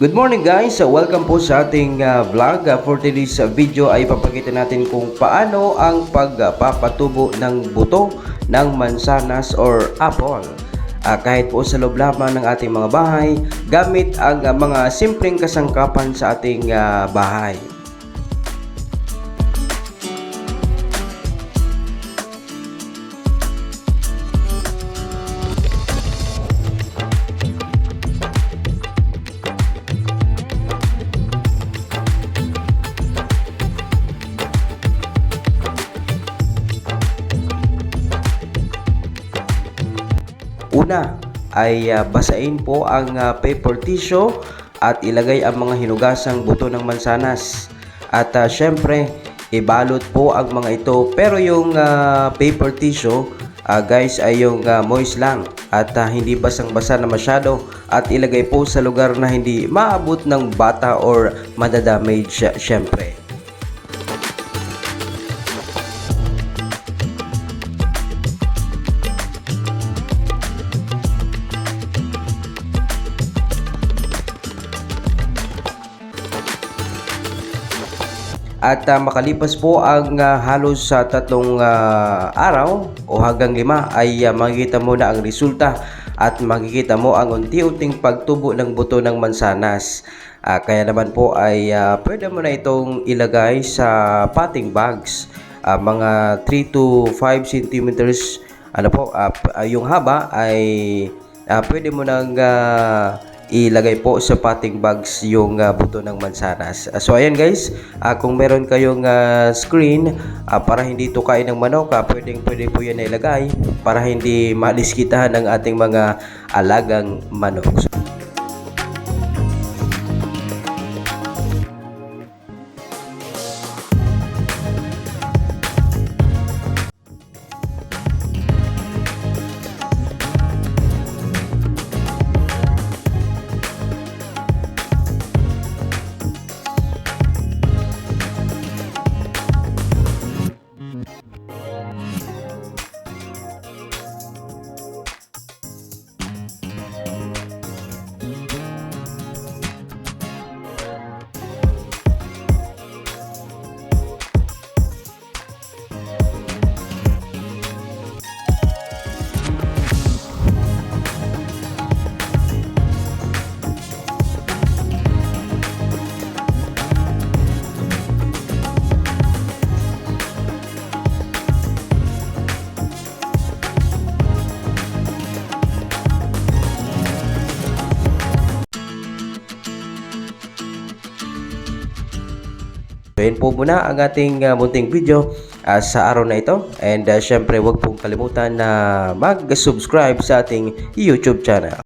Good morning guys! Welcome po sa ating uh, vlog. Uh, for today's uh, video ay papakita natin kung paano ang pagpapatubo ng buto ng mansanas or apple. Uh, kahit po sa loob lamang ng ating mga bahay, gamit ang uh, mga simpleng kasangkapan sa ating uh, bahay. Una ay uh, basain po ang uh, paper tissue at ilagay ang mga hinugasang buto ng mansanas. At uh, syempre, ibalot po ang mga ito. Pero yung uh, paper tissue, uh, guys, ay yung uh, moist lang at uh, hindi basang-basa na masyado at ilagay po sa lugar na hindi maabot ng bata or madadamage uh, syempre. At uh, makalipas po ang uh, halos sa tatlong uh, araw o hanggang lima ay uh, makikita mo na ang resulta at makikita mo ang unti-unting pagtubo ng buto ng mansanas. Uh, kaya naman po ay uh, pwede mo na itong ilagay sa potting bags. Uh, mga 3 to 5 centimeters ano po, uh, yung haba ay uh, pwede mo nang uh, ilagay po sa potting bags yung uh, buto ng mansanas. Uh, so ayan guys, uh, kung meron kayong uh, screen uh, para hindi ito kain ng manok, uh, pwedeng pwede po yan ilagay para hindi maliskitahan ng ating mga alagang manok. So, So yun po muna ang ating uh, munting video uh, sa araw na ito. And uh, syempre huwag pong kalimutan na mag-subscribe sa ating YouTube channel.